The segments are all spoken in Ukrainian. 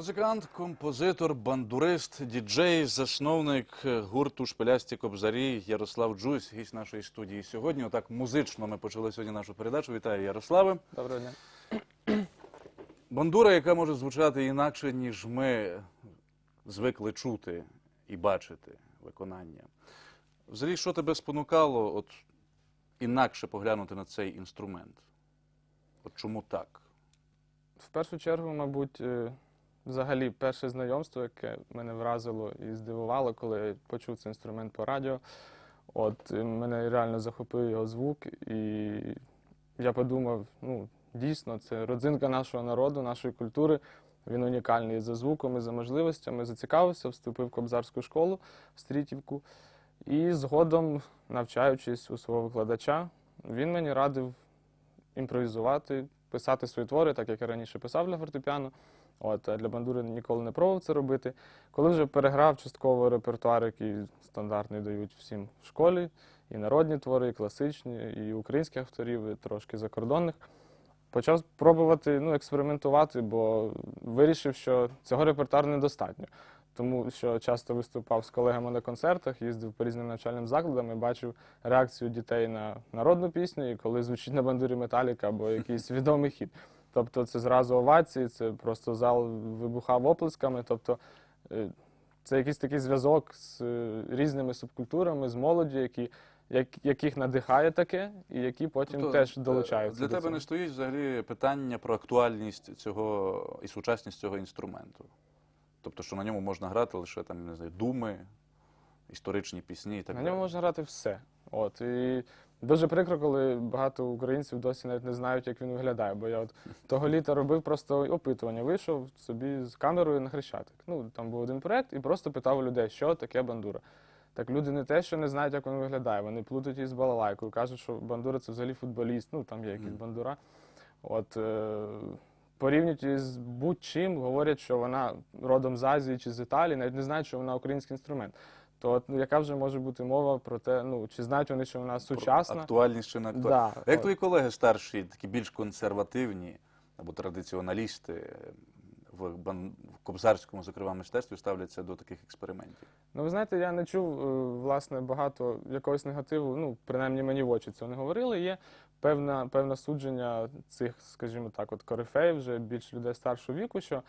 Музикант, композитор, бандурист, діджей, засновник гурту Шпилясті Кобзарі Ярослав Джусь, гість нашої студії сьогодні. Отак музично ми почали сьогодні нашу передачу. Вітаю, Ярославе. Доброго дня. Бандура, яка може звучати інакше, ніж ми звикли чути і бачити виконання. Взагалі, що тебе спонукало от, інакше поглянути на цей інструмент? От чому так? В першу чергу, мабуть, е, взагалі перше знайомство, яке мене вразило і здивувало, коли я почув цей інструмент по радіо. От мене реально захопив його звук, і я подумав, ну, дійсно, це родзинка нашого народу, нашої культури. Він унікальний за звуком, і за можливостями. Зацікавився, вступив в кобзарську школу в Стрітівку. І згодом, навчаючись у свого викладача, він мені радив імпровізувати, писати свої твори, так як я раніше писав для фортепіано. От, а для бандури ніколи не пробував це робити. Коли вже переграв частково репертуар, який стандартний дають всім в школі, і народні твори, і класичні, і українських авторів, і трошки закордонних, почав пробувати ну, експериментувати, бо вирішив, що цього репертуару недостатньо. Тому що часто виступав з колегами на концертах, їздив по різним навчальним закладам і бачив реакцію дітей на народну пісню, і коли звучить на бандурі Металіка або якийсь відомий хіт. Тобто це зразу овації, це просто зал вибухав оплесками. Тобто е, це якийсь такий зв'язок з е, різними субкультурами, з молоді, які, як- яких надихає таке, і які потім Тобто, теж долучаються. Для до тебе цього. не стоїть взагалі питання про актуальність цього і сучасність цього інструменту. Тобто, що на ньому можна грати лише там, не знаю, думи, історичні пісні і так далі. На ньому можна грати все. От і дуже прикро, коли багато українців досі навіть не знають, як він виглядає. Бо я от того літа робив просто опитування. Вийшов собі з камерою на хрещатик. Ну там був один проект, і просто питав у людей, що таке бандура. Так люди не те, що не знають, як він виглядає, вони плутають із балалайкою, кажуть, що бандура це взагалі футболіст. Ну там є якийсь бандура. От е, порівнюють із будь-чим, говорять, що вона родом з Азії чи з Італії, навіть не знають, що вона український інструмент. То от, ну, яка вже може бути мова про те, ну чи знають вони, що вона сучасна? Актуальність чи не. Да, як твої колеги старші, такі більш консервативні або традиціоналісти в, бан... в кобзарському, зокрема, мистецтві ставляться до таких експериментів? Ну, ви знаєте, я не чув е, власне багато якогось негативу. Ну, принаймні мені в очі цього не говорили. Є певна, певне судження цих, скажімо так, от корифеїв, вже більш людей старшого віку, що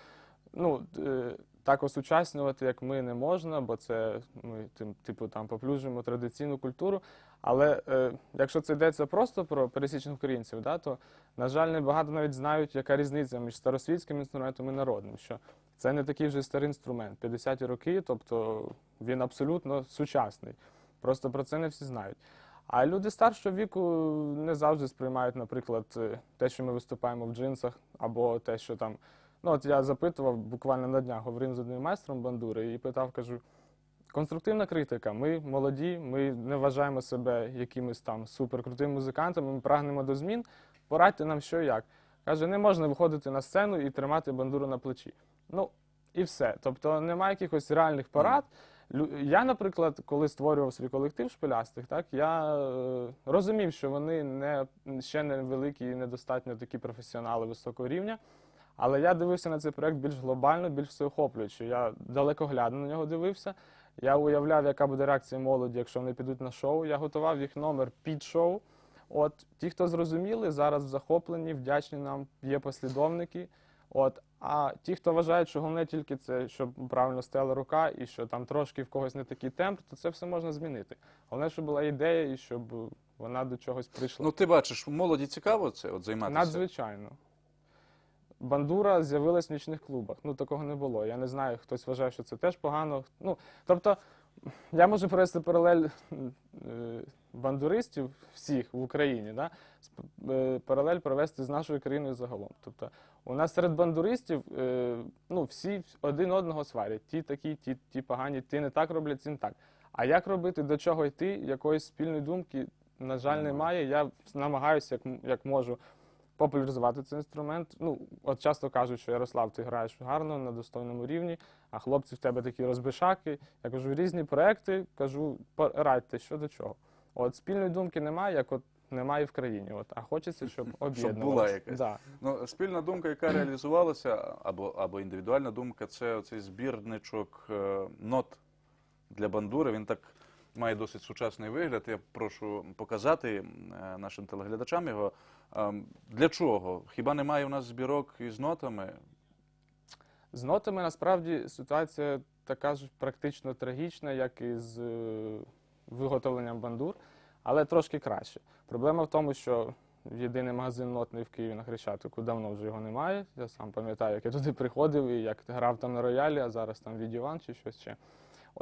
ну, е, так осучаснювати, як ми, не можна, бо це ми тим, типу там поплюжимо традиційну культуру. Але е, якщо це йдеться просто про пересічних українців, да, то, на жаль, не багато навіть знають, яка різниця між старосвітським інструментом і народним. Що це не такий вже старий інструмент. 50-ті роки, тобто він абсолютно сучасний. Просто про це не всі знають. А люди старшого віку не завжди сприймають, наприклад, е, те, що ми виступаємо в джинсах, або те, що там. Ну, от я запитував буквально на днях, говорив з одним майстром бандури і питав, кажу, конструктивна критика. Ми молоді, ми не вважаємо себе якимись там суперкрутими музикантами, ми прагнемо до змін. Порадьте нам, що і як. Каже, не можна виходити на сцену і тримати бандуру на плечі. Ну, і все. Тобто немає якихось реальних порад. Я, наприклад, коли створював свій колектив шпилястих, так я е, розумів, що вони не ще не великі і недостатньо такі професіонали високого рівня. Але я дивився на цей проект більш глобально, більш всеохоплюючи. Я далекоглядно на нього дивився. Я уявляв, яка буде реакція молоді, якщо вони підуть на шоу. Я готував їх номер під шоу. От ті, хто зрозуміли, зараз захоплені, вдячні нам, є послідовники. От, а ті, хто вважають, що головне тільки це, щоб правильно стояла рука, і що там трошки в когось не такий темп, то це все можна змінити. Головне, щоб була ідея і щоб вона до чогось прийшла. Ну, ти бачиш, молоді цікаво це от займатися. Надзвичайно. Бандура з'явилась в нічних клубах. Ну, такого не було. Я не знаю, хтось вважає, що це теж погано. Ну, тобто, я можу провести паралель е, бандуристів всіх в Україні, да? е, паралель провести з нашою країною загалом. Тобто, у нас серед бандуристів е, ну, всі один одного сварять. Ті такі, ті, ті погані, ті не так роблять, ті не так. А як робити, до чого йти, якоїсь спільної думки, на жаль, Немає. немає. Я намагаюся, як, як можу, популяризувати цей інструмент. Ну, от часто кажуть, що Ярослав, ти граєш гарно на достойному рівні, а хлопці в тебе такі розбишаки. Я кажу, різні проекти, кажу, порадьте, що до чого. От спільної думки немає, як от немає в країні. От, а хочеться, щоб була якась. Да. Ну, спільна думка, яка реалізувалася, або, або індивідуальна думка, це цей збірничок е, нот для бандури. Він так має досить сучасний вигляд. Я прошу показати е, нашим телеглядачам його. Ем, Для чого? Хіба немає у нас збірок із нотами? З нотами насправді ситуація така ж практично трагічна, як і з е, виготовленням бандур, але трошки краще. Проблема в тому, що єдиний магазин нотний в Києві на Хрещатику давно вже його немає. Я сам пам'ятаю, як я туди приходив і як грав там на роялі, а зараз там відіван чи щось ще.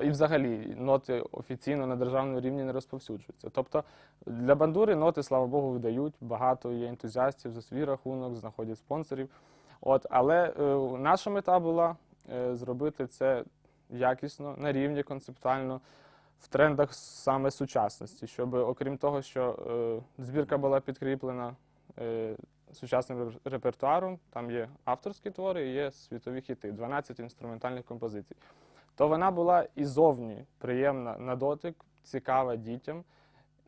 І взагалі ноти офіційно на державному рівні не розповсюджуються. Тобто для бандури ноти, слава Богу, видають. Багато є ентузіастів за свій рахунок, знаходять спонсорів. От, але е, наша мета була е, зробити це якісно, на рівні, концептуально, в трендах саме сучасності, щоб, окрім того, що е, збірка була підкріплена е, сучасним репертуаром, там є авторські твори і є світові хіти, 12 інструментальних композицій. То вона була і зовні приємна на дотик, цікава дітям.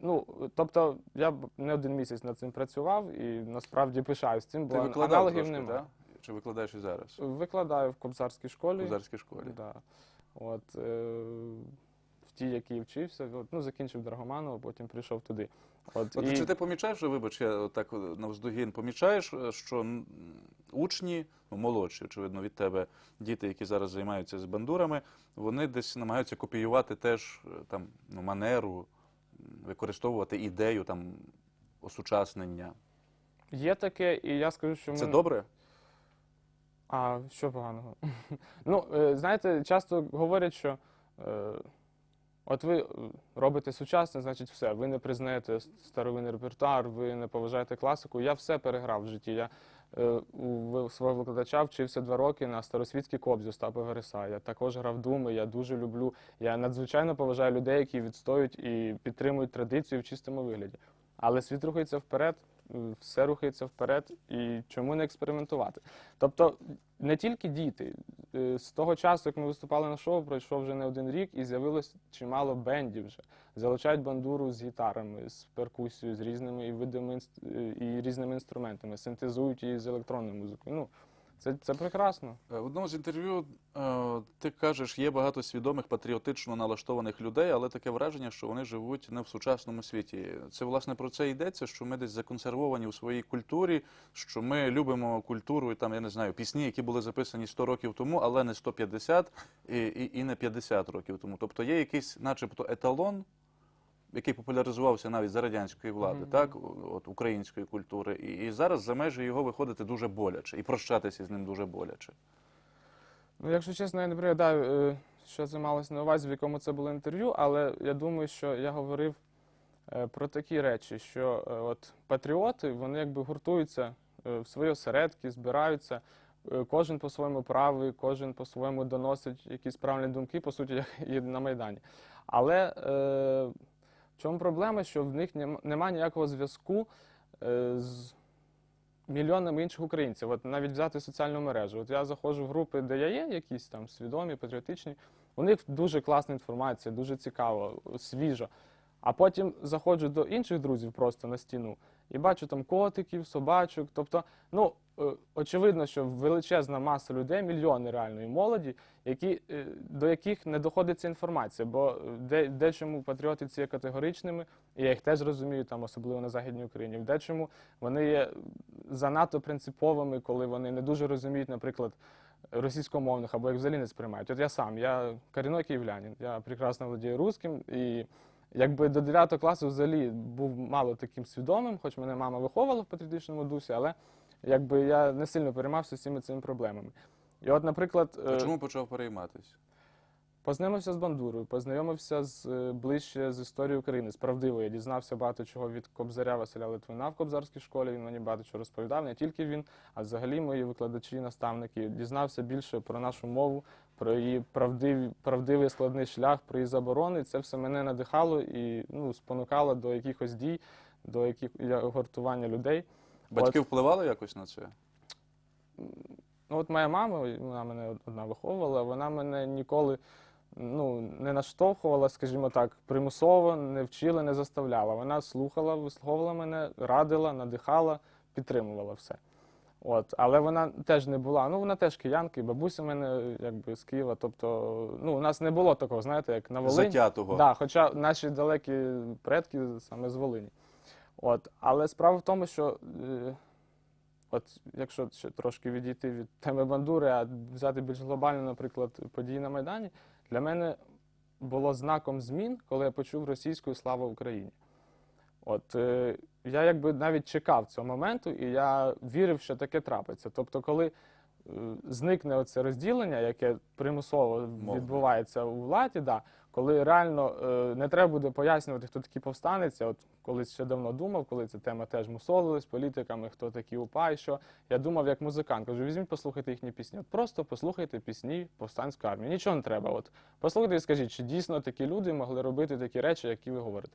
Ну, тобто, я не один місяць над цим працював і насправді пишаюсь цим, бо Ти викладав аналогів трошки, немає. Чи викладаєш і зараз? Викладаю в Кобзарській школі. В Козарській школі. Да. От, е, в тій, якій вчився, от, ну, закінчив Драгоманова, потім прийшов туди. От, От чи ти помічаєш, що, вибач, я так навздогін, помічаєш, е, що учні, ну, молодші, очевидно, від тебе, діти, які зараз займаються з бандурами, вони десь намагаються копіювати теж е, там, ну, манеру, використовувати ідею там, осучаснення. Є таке, і я скажу, що Це ми... добре? А що поганого? ну, е, знаєте, часто говорять, що от ви е, робите сучасне, значить все, ви не признаєте старовинний репертуар, ви не поважаєте класику. Я все переграв в житті. Я е, у свого викладача вчився два роки на старосвітській кобзі Остапа Вереса. Я також грав думи, я дуже люблю. Я надзвичайно поважаю людей, які відстоюють і підтримують традицію в чистому вигляді. Але світ рухається вперед, е, все рухається вперед, і чому не експериментувати? Тобто не тільки діти. Е, З того часу, як ми виступали на шоу, пройшов вже не один рік, і з'явилось чимало бендів вже. Залучають бандуру з гітарами, з перкусією, з різними видами е, і різними інструментами, синтезують її з електронною музикою. Ну, це, це прекрасно. Е, В одному з інтерв'ю е, ти кажеш, є багато свідомих патріотично налаштованих людей, але таке враження, що вони живуть не в сучасному світі. Це власне про це йдеться, що ми десь законсервовані у своїй культурі, що ми любимо культуру і там, я не знаю, пісні, які були записані 100 років тому, але не 150 і, і, і не 50 років тому. Тобто є якийсь, начебто, еталон. Який популяризувався навіть за радянської влади, так от української культури, і, і зараз за межі його виходити дуже боляче, і прощатися з ним дуже боляче. Ну, якщо чесно, я не пригадаю, е, що це малось на увазі, в якому це було інтерв'ю, але я думаю, що я говорив е, про такі речі, що е, от патріоти, вони якби гуртуються в свої осередки, збираються, кожен по-своєму правий, кожен по-своєму доносить якісь правильні думки, по суті, як і на Майдані. Але е, чому проблема, що в них нем- немає ніякого зв'язку е, з мільйонами інших українців. От навіть взяти соціальну мережу. От я заходжу в групи, де я є, якісь там свідомі, патріотичні. У них дуже класна інформація, дуже цікаво, свіжа. А потім заходжу до інших друзів просто на стіну і бачу там котиків, собачок. Тобто, ну очевидно, що величезна маса людей, мільйони реальної молоді, які, е, до яких не доходить ця інформація, бо е, де, дечому патріоти ці є категоричними, і я їх теж розумію, там особливо на Західній Україні. В дечому вони є занадто принциповими, коли вони не дуже розуміють, наприклад, російськомовних або їх взагалі не сприймають. От я сам, я корінний київлянин, я прекрасно володію русським, і якби до 9 класу взагалі був мало таким свідомим, хоч мене мама виховувала в патріотичному дусі, але якби я не сильно переймався всіми цими проблемами. І от, наприклад, А е, чому почав перейматися? Познайомився з бандурою, познайомився з е, ближче з історією України, з правдивою. Я дізнався багато чого від Кобзаря Василя Литвина в Кобзарській школі. Він мені багато чого розповідав. Не тільки він, а взагалі мої викладачі, наставники. Дізнався більше про нашу мову, про її правдивий, правдивий складний шлях, про її заборони. Це все мене надихало і ну, спонукало до якихось дій, до яких гуртування людей. Батьки впливали якось на це? Ну, от моя мама, вона мене одна виховувала, вона мене ніколи ну, не наштовхувала, скажімо так, примусово, не вчила, не заставляла. Вона слухала, вислуховувала мене, радила, надихала, підтримувала все. От, але вона теж не була. Ну, вона теж киянка, і бабуся в мене якби з Києва. Тобто, ну, у нас не було такого, знаєте, як на Волині. Затятого. Да, хоча наші далекі предки саме з Волині. От, але справа в тому, що е, от якщо ще трошки відійти від теми бандури, а взяти більш глобально, наприклад, події на Майдані, для мене було знаком змін, коли я почув російською слава Україні. От е, я якби навіть чекав цього моменту, і я вірив, що таке трапиться. Тобто, коли е, зникне оце розділення, яке примусово відбувається у владі, да, коли реально е, не треба буде пояснювати, хто такий повстанець. Я От колись ще давно думав, коли ця тема теж мусолилась політиками, хто такі УПА і що. Я думав як музикант. Кажу, візьміть, послухайте їхні пісні. От просто послухайте пісні повстанської армії. Нічого не треба. От послухайте і скажіть, чи дійсно такі люди могли робити такі речі, які ви говорите.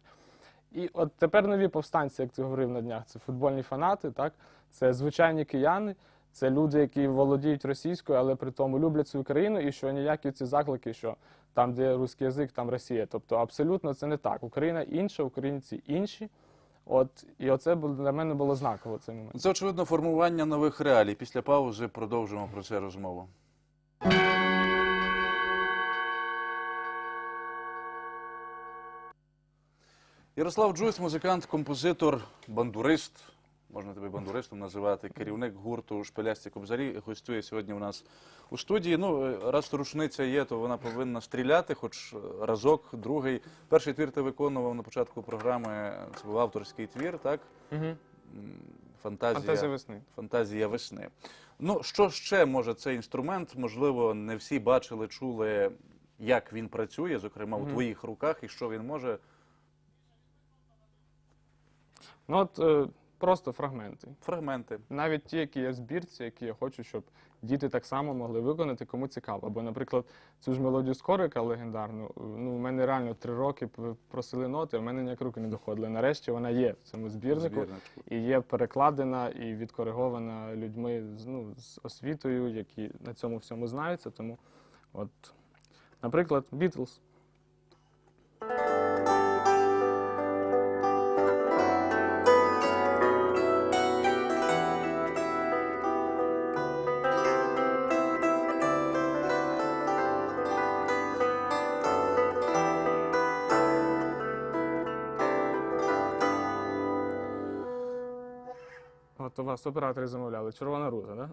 І от тепер нові повстанці, як ти говорив на днях, це футбольні фанати, так? Це звичайні кияни, це люди, які володіють російською, але при тому люблять свою країну, і що ніякі ці заклики, що там, де русський язик, там Росія. Тобто абсолютно це не так. Україна інша, українці інші. От і оце для мене було знаково цей момент. Це очевидно формування нових реалій. Після паузи продовжимо про це розмову. Ярослав Джуйс, музикант, композитор, бандурист. Можна тебе бандуристом називати, керівник гурту Шпилясті Кобзарі, гостює сьогодні у нас у студії. Ну, е, раз рушниця є, то вона повинна стріляти, хоч разок, другий. Перший твір ти виконував на початку програми. Це був авторський твір, так? Угу. Фантазія, Фантазія весни. фантазія весни. Ну, що ще може цей інструмент? Можливо, не всі бачили, чули, як він працює, зокрема у Мгм. твоїх руках, і що він може. Ну от е, просто фрагменти. Фрагменти. Навіть ті, які є в збірці, які я хочу, щоб діти так само могли виконати, кому цікаво. Бо, наприклад, цю ж мелодію скорика легендарну, ну, у мене реально три роки просили ноти, а в мене ніяк руки не доходили. Нарешті вона є в цьому збірнику. Збірничку. І є перекладена і відкоригована людьми з, ну, з освітою, які на цьому всьому знаються. Тому, от, наприклад, Beatles. Вас оператори замовляли. Червона так? Да?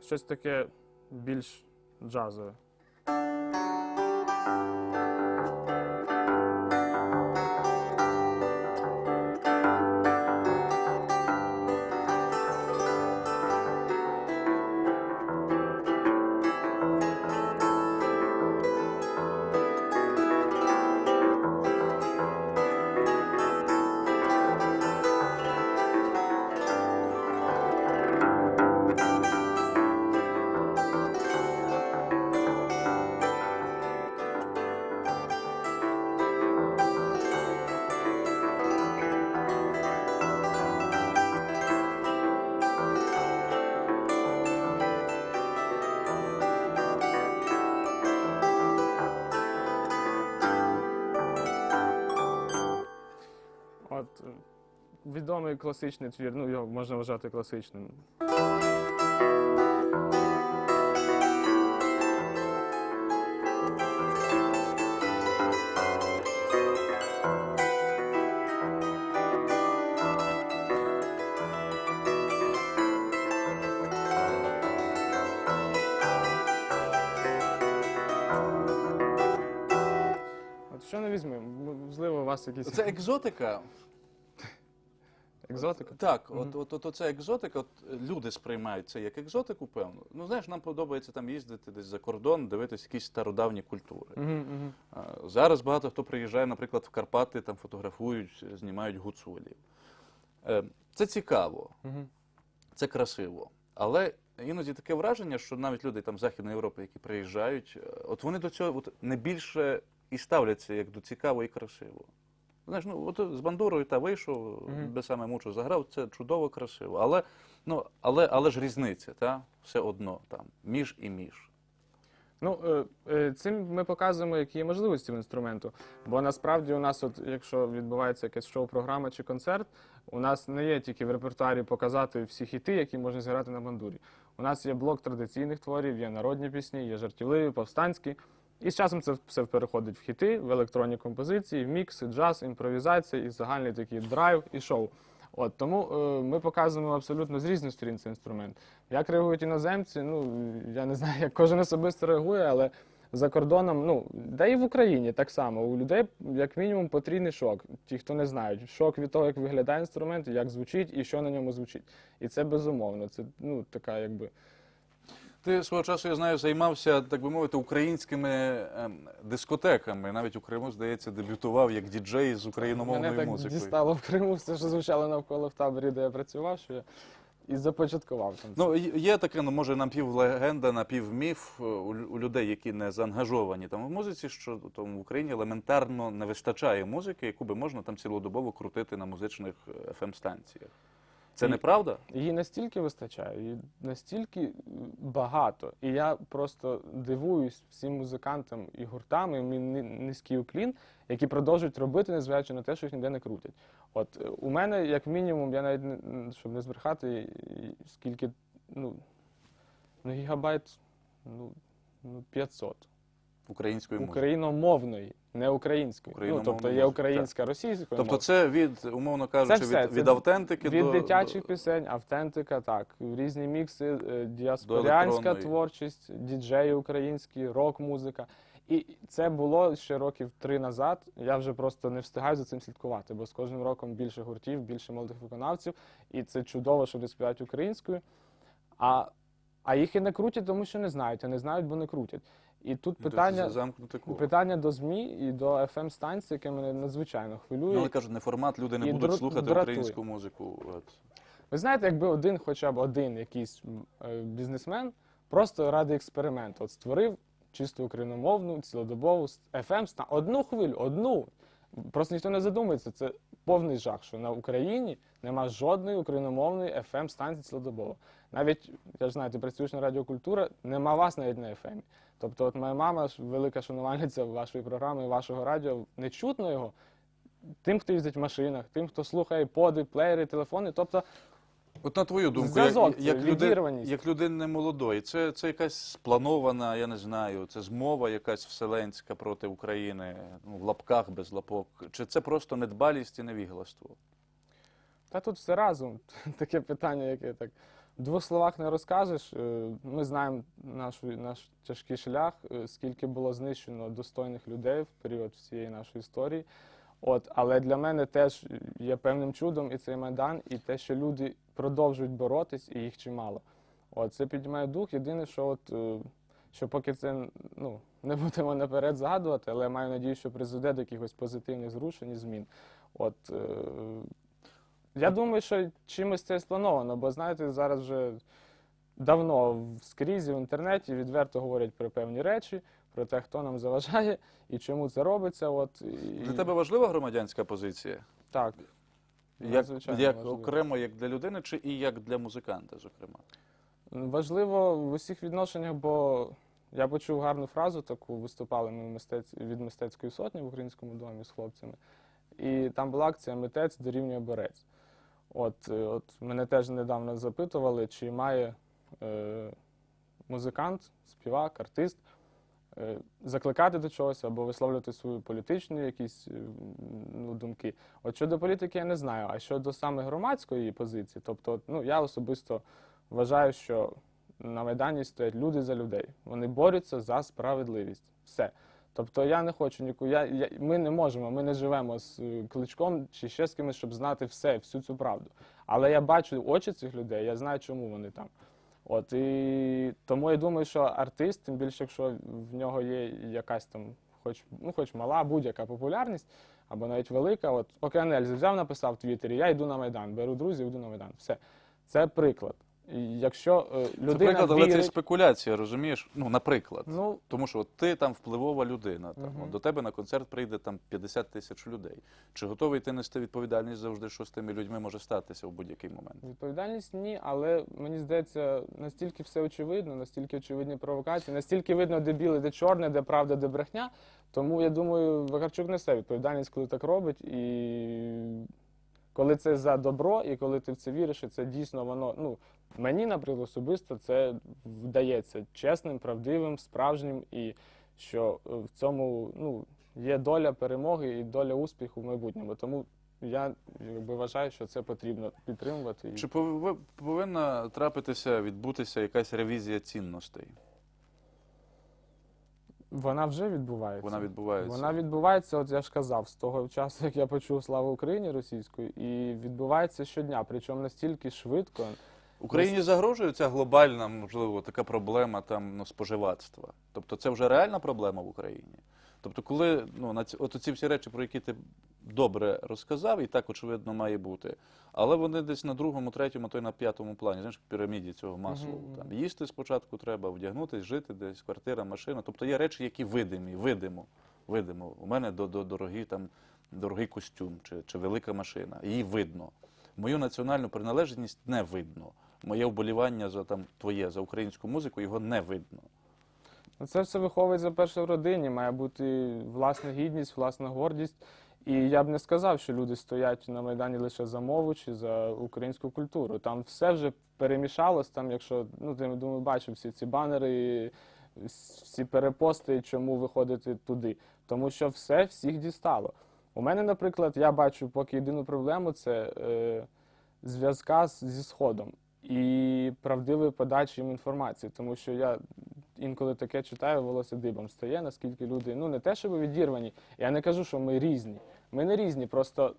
Щось таке більш джазове. Відомий класичний твір, ну його можна вважати класичним. Що не візьмемо? Можливо, у вас якісь Це екзотика. Екзотика. Так, от, от, от, оце екзотика, от е, люди сприймають це як екзотику, певно. Ну, знаєш, нам подобається там їздити десь за кордон, дивитися якісь стародавні культури. А, Зараз багато хто приїжджає, наприклад, в Карпати, там фотографують, знімають гуцулів. Е, Це цікаво, це красиво. Але іноді таке враження, що навіть люди там з Західної Європи, які приїжджають, е, от вони до цього от, не більше і ставляться як до цікаво і красиво. Знаєш, ну от з бандурою та вийшов, Мгм. без саме мучу заграв, це чудово, красиво. Але, ну, але, але ж різниця, та? все одно там, між і між. Ну, е, е, цим ми показуємо, які є можливості в інструменту. Бо насправді у нас, от, якщо відбувається якась шоу-програма чи концерт, у нас не є тільки в репертуарі показати всі хіти, які можна зіграти на бандурі. У нас є блок традиційних творів, є народні пісні, є жартівливі, повстанські. І з часом це все переходить в хіти, в електронні композиції, в мікси, джаз, імпровізація і загальний такий драйв і шоу. От тому е, ми показуємо абсолютно з різних сторін цей інструмент. Як реагують іноземці? Ну я не знаю, як кожен особисто реагує, але за кордоном, ну да і в Україні так само. У людей як мінімум потрійний шок. Ті, хто не знають, шок від того, як виглядає інструмент, як звучить і що на ньому звучить. І це безумовно. Це ну така, якби Ти свого часу, я знаю, займався, так би мовити, українськими ем, дискотеками. Навіть у Криму, здається, дебютував як діджей з україномовною мене так музикою. дістало в Криму все, що звучало навколо в таборі, де я працював, що я і започаткував там. Ну, є- таке, ну може напівлегенда, напівміф е, у, людей, які не заангажовані там в музиці, що там в Україні елементарно не вистачає музики, яку би можна там цілодобово крутити на музичних fm станціях Це І- неправда? Її настільки вистачає, її настільки багато. І я просто дивуюсь всім музикантам і гуртам, і мій низький уклін, які продовжують робити, незважаючи на те, що їх ніде не крутять. От е, у мене, як мінімум, я навіть не- щоб не збрехати, скільки ну, ну гігабайт, ну, ну 500. Українською музикою. Україномовної, не української. Ну, тобто є українська, російською. Тобто це від, умовно кажучи, все, від, це від автентики Від до дитячих до- пісень, автентика, так, різні мікси, е, До діаспоріанська творчість, діджеї українські, рок-музика. І це було ще років три назад. Я вже просто не встигаю за цим слідкувати, бо з кожним роком більше гуртів, більше молодих виконавців, і це чудово, що вони співають українською. А, а їх і не крутять, тому що не знають, а не знають, бо не крутять. І тут питання, коло. питання до ЗМІ і до fm станції яке мене надзвичайно хвилює. Ну, але кажуть, не формат, люди не і будуть дра- слухати дратує. українську музику. От. Ви знаєте, якби один, хоча б один якийсь е, бізнесмен просто ради експерименту от створив чисто україномовну, цілодобову FM станцію одну хвилю, одну. Просто ніхто не задумується. Це повний жах, що на Україні нема жодної україномовної FM станції цілодобово. Навіть я ж знаю, ти працюєш на радіокультура, нема вас навіть на FM. Тобто, от моя мама велика шанувальниця вашої програми, вашого радіо, не чутно його. Тим, хто їздить в машинах, тим, хто слухає поди, плеєри, телефони. Тобто От на твою думку, Зв'язок як, це, як, люди, відірваність. як людини молодої, це, це якась спланована, я не знаю, це змова якась вселенська проти України, ну, в лапках без лапок. Чи це просто недбалість і невігластво? Та тут все разом. Таке питання, яке так в двох словах не розкажеш. Е, Ми знаємо нашу, наш тяжкий шлях, е, скільки було знищено достойних людей в період всієї нашої історії. От, але для мене теж є певним чудом і цей майдан, і те, що люди продовжують боротись, і їх чимало. От, це піднімає дух. Єдине, що от. е, Що поки це ну, не будемо наперед згадувати, але я маю надію, що призведе до якихось позитивних зрушень і змін. От, е, я думаю, що чимось це сплановано, бо знаєте, зараз вже давно скрізь в інтернеті відверто говорять про певні речі, про те, хто нам заважає і чому це робиться. От, і, Для тебе важлива громадянська позиція? так. Як, як важливо. окремо як для людини, чи і як для музиканта, зокрема? Важливо в усіх відношеннях, бо я почув гарну фразу, таку виступали ми в мистець... від мистецької сотні в українському домі з хлопцями. І там була акція Митець дорівнює борець. От, е, от мене теж недавно запитували, чи має е, музикант, співак, артист закликати до чогось або висловлювати свої політичні якісь е, ну, думки. От щодо політики я не знаю, а щодо саме громадської позиції, тобто, ну, я особисто вважаю, що на Майдані стоять люди за людей. Вони борються за справедливість. Все. Тобто я не хочу ніку. Я, я, ми не можемо, ми не живемо з е, кличком чи ще з кимось, щоб знати все, всю цю правду. Але я бачу очі цих людей, я знаю, чому вони там. От і тому я думаю, що артист, тим більше, якщо в нього є якась там, хоч ну, хоч мала будь-яка популярність, або навіть велика. От Океанель взяв, написав в Твіттері, я йду на Майдан, беру друзів, йду на Майдан. Все. Це приклад. І якщо е, людина Це приклад, але це вірить, спекуляція, розумієш? Ну, наприклад. ну, Тому що от ти там впливова людина. Там, Мгм. от до тебе на концерт прийде там 50 тисяч людей. Чи готовий ти нести відповідальність завжди, що з тими людьми може статися в будь-який момент? Відповідальність ні, але мені здається, настільки все очевидно, настільки очевидні провокації, настільки видно, де біле, де чорне, де правда, де брехня. Тому я думаю, Вакарчук несе відповідальність, коли так робить, і коли це за добро, і коли ти в це віриш, і це дійсно воно. Ну мені, наприклад, особисто це вдається чесним, правдивим, справжнім, і що е, в цьому ну, є доля перемоги і доля успіху в майбутньому. Тому я якби вважаю, що це потрібно підтримувати. Чи пов- повинна трапитися, відбутися якась ревізія цінностей? Вона вже відбувається. Вона відбувається. Вона відбувається, от я ж казав, з того часу, як я почув славу Україні російською, і відбувається щодня, причому настільки швидко. Україні загрожує ця глобальна, можливо, така проблема там ну, споживацтва. Тобто це вже реальна проблема в Україні. Тобто, коли ну, на ці, от ці всі речі, про які ти добре розказав, і так очевидно має бути, але вони десь на другому, третьому, то й на п'ятому плані, знаєш, в піраміді цього маслу. Мгм, Там їсти спочатку треба, вдягнутись, жити десь, квартира, машина. Тобто є речі, які видимі, видимо. видимо. У мене до, до, дорогі, там, дорогий костюм чи, чи велика машина. Її видно. Мою національну приналежність не видно. Моє вболівання за там твоє за українську музику його не видно. Ну, Це все виховується перше в родині, має бути власна гідність, власна гордість. І я б не сказав, що люди стоять на Майдані лише за мову чи за українську культуру. Там все вже перемішалось. Там, якщо ну ти думаю, бачив всі ці банери, всі перепости, чому виходити туди. Тому що все всіх дістало. У мене, наприклад, я бачу поки єдину проблему це е, зв'язка зі Сходом і правдивої подачі їм інформації, тому що я інколи таке читаю, волосся дибом стає, наскільки люди, ну не те, щоб відірвані. Я не кажу, що ми різні. Ми не різні, просто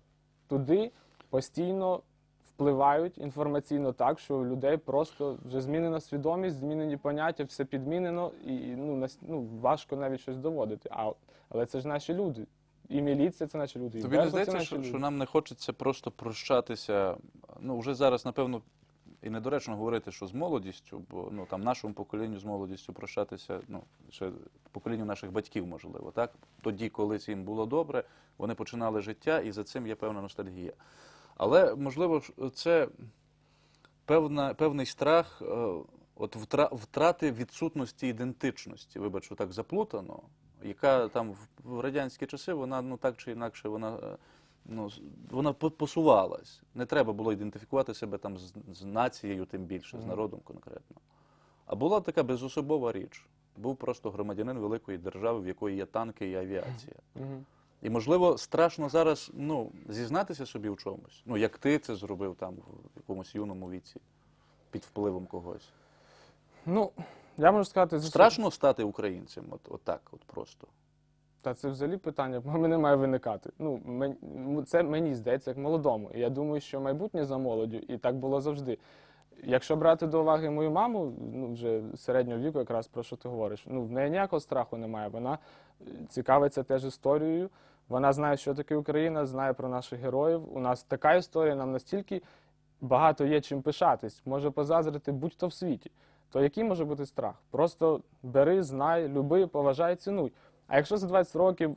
туди постійно впливають інформаційно так, що у людей просто вже змінена свідомість, змінені поняття, все підмінено, і і, ну, нас, ну важко навіть щось доводити. А, але це ж наші люди. І міліція це наші люди. і Тобі не здається, що, що нам не хочеться просто прощатися. Ну, вже зараз, напевно, і недоречно говорити, що з молодістю, бо ну там нашому поколінню з молодістю прощатися, ну ще поколінню наших батьків, можливо, так? Тоді, коли їм було добре, вони починали життя, і за цим є певна ностальгія. Але можливо, це певна, певний страх. е, От втра- втрати відсутності ідентичності, вибач, що так заплутано, яка там в- в радянські часи вона ну так чи інакше вона е, ну вона посувалась. Не треба було ідентифікувати себе там з, з нацією, тим більше, з народом конкретно. А була така безособова річ. Був просто громадянин великої держави, в якої є танки і авіація. І можливо страшно зараз ну зізнатися собі в чомусь. Ну як ти це зробив там в якомусь юному віці під впливом когось. Ну, я можу сказати, Страшно стати українцем, от, от так, от просто. Та це взагалі питання мене має виникати. Ну, це мені здається як молодому. І я думаю, що майбутнє за молоддю, і так було завжди. Якщо брати до уваги мою маму, ну вже середнього віку, якраз про що ти говориш, ну в неї ніякого страху немає. Вона е, цікавиться теж історією. Вона знає, що таке Україна, знає про наших героїв. У нас така історія, нам настільки багато є чим пишатись, може позазрити будь-хто в світі. То який може бути страх? Просто бери, знай, люби, поважай, цінуй. А якщо за 20 років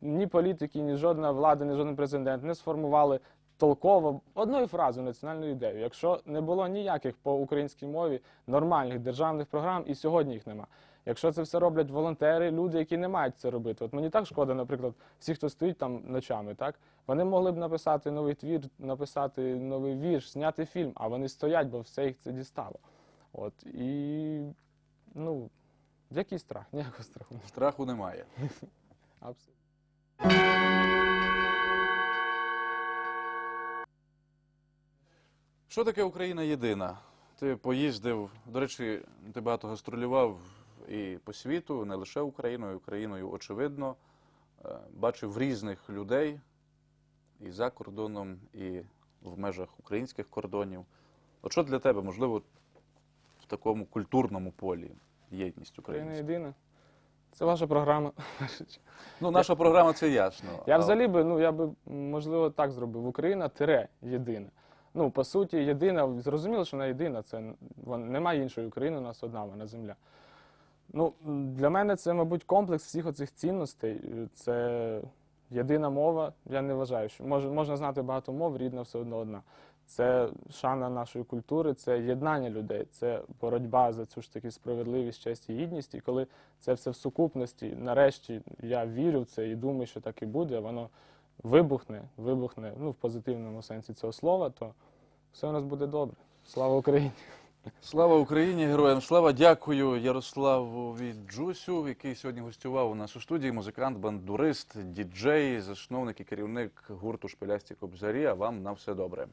ні політики, ні жодна влада, ні жоден президент не сформували толково одною фразою національну ідею, якщо не було ніяких по українській мові нормальних державних програм, і сьогодні їх нема. Якщо це все роблять волонтери, люди, які не мають це робити. От мені так шкода, наприклад, всі, хто стоїть там ночами, так вони могли б написати новий твір, написати новий вірш, зняти фільм, а вони стоять, бо все їх це дістало. От і ну який страх? Ніякого страху. немає. Страху немає. Абсолютно. Що таке Україна єдина? Ти поїздив, до речі, ти багато гастролював і по світу, не лише Україною, Україною, очевидно, е, бачив різних людей і за кордоном, і в межах українських кордонів. От що для тебе, можливо, в такому культурному полі єдність українська? єдина. Це ваша програма. Ну, наша програма це ясно. Я взагалі би, ну я би можливо так зробив. Україна тире єдина. Ну, по суті, єдина, зрозуміло, що вона єдина, це вон- немає іншої України, у нас одна вона земля. Ну, для мене це, мабуть, комплекс всіх оцих цінностей. Це єдина мова. Я не вважаю, що можна знати багато мов, рідна все одно одна. Це шана нашої культури, це єднання людей, це боротьба за цю ж таки справедливість, честь і гідність. І коли це все в сукупності, нарешті я вірю в це і думаю, що так і буде, воно вибухне, вибухне ну, в позитивному сенсі цього слова, то все у нас буде добре. Слава Україні! Слава Україні, героям слава! Дякую Ярославові Джусю, який сьогодні гостював у нас у студії. Музикант, бандурист, діджей, засновник і керівник гурту Шпилясті Кобзарі. А вам на все добре.